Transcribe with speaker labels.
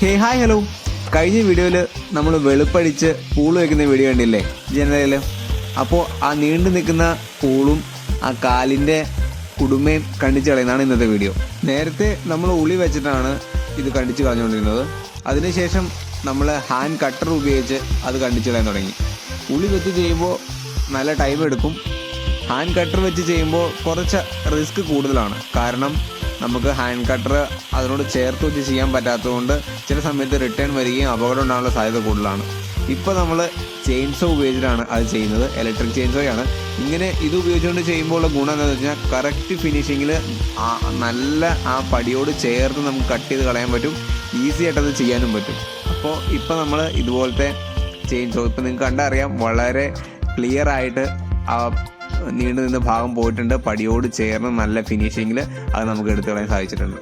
Speaker 1: ഹേ hi hello കഴിഞ്ഞ വീഡിയോയിൽ നമ്മൾ വെളുപ്പടിച്ച് പൂൾ വെക്കുന്ന വീഡിയോ കണ്ടില്ലേ? ജനലയിൽ അപ്പോൾ ആ നീണ്ടു നിൽക്കുന്ന പൂളും ആ കാലിന്റെ കുടുമയും കണ്ടിച്ച് കളയുന്നതാണ് ഇന്നത്തെ വീഡിയോ നേരത്തെ നമ്മൾ ഉളി വെച്ചിട്ടാണ് ഇത് കണ്ടിച്ച് കളഞ്ഞുകൊണ്ടിരുന്നത്. അതിനുശേഷം നമ്മൾ ഹാൻഡ് കട്ടർ ഉപയോഗിച്ച് അത് കണ്ടിച്ച് കളയാൻ തുടങ്ങി. ഉളി വെച്ച് ചെയ്യുമ്പോൾ നല്ല ടൈം എടുക്കും. ഹാൻഡ് കട്ടർ വെച്ച് ചെയ്യുമ്പോൾ കുറച്ച് റിസ്ക് കൂടുതലാണ്. കാരണം നമുക്ക് ഹാൻഡ് കട്ടർ അതിനോട് ചേർത്ത് വെച്ച് ചെയ്യാൻ പറ്റാത്തതുകൊണ്ട് ചില സമയത്ത് റിട്ടേൺ വരികയും അപകടം ഉണ്ടാകാനുള്ള സാധ്യത കൂടുതലാണ്. ഇപ്പോൾ നമ്മൾ ചെയിൻസോ ഉപയോഗിച്ചിട്ടാണ് അത് ചെയ്യുന്നത്. ഇലക്ട്രിക് ചെയിൻസോയാണ് ഇങ്ങനെ ഇത് ഉപയോഗിച്ചുകൊണ്ട് ചെയ്യുമ്പോൾ ഉള്ള ഗുണം എന്താണെന്ന് വെച്ചാൽ കറക്റ്റ് ഫിനിഷിങ്ങിൽ നല്ല ആ പടിയോട് ചേർത്ത് നമുക്ക് കട്ട് ചെയ്ത് കളയാൻ പറ്റും. ഈസി ആയിട്ട് അത് ചെയ്യാനും പറ്റും. അപ്പോൾ ഇപ്പോൾ നമ്മൾ ഇതുപോലത്തെ ചെയിൻസോ ഇപ്പം നിങ്ങൾക്ക് കണ്ടറിയാം. വളരെ ക്ലിയർ ആയിട്ട് നീണ്ടു നിന്ന ഭാഗം പോയിട്ടുണ്ട്. പടിയോട് ചേർന്ന് നല്ല ഫിനിഷിങ്ങിൽ അത് നമുക്ക് എടുത്തു കളയാൻ സാധിച്ചിട്ടുണ്ട്.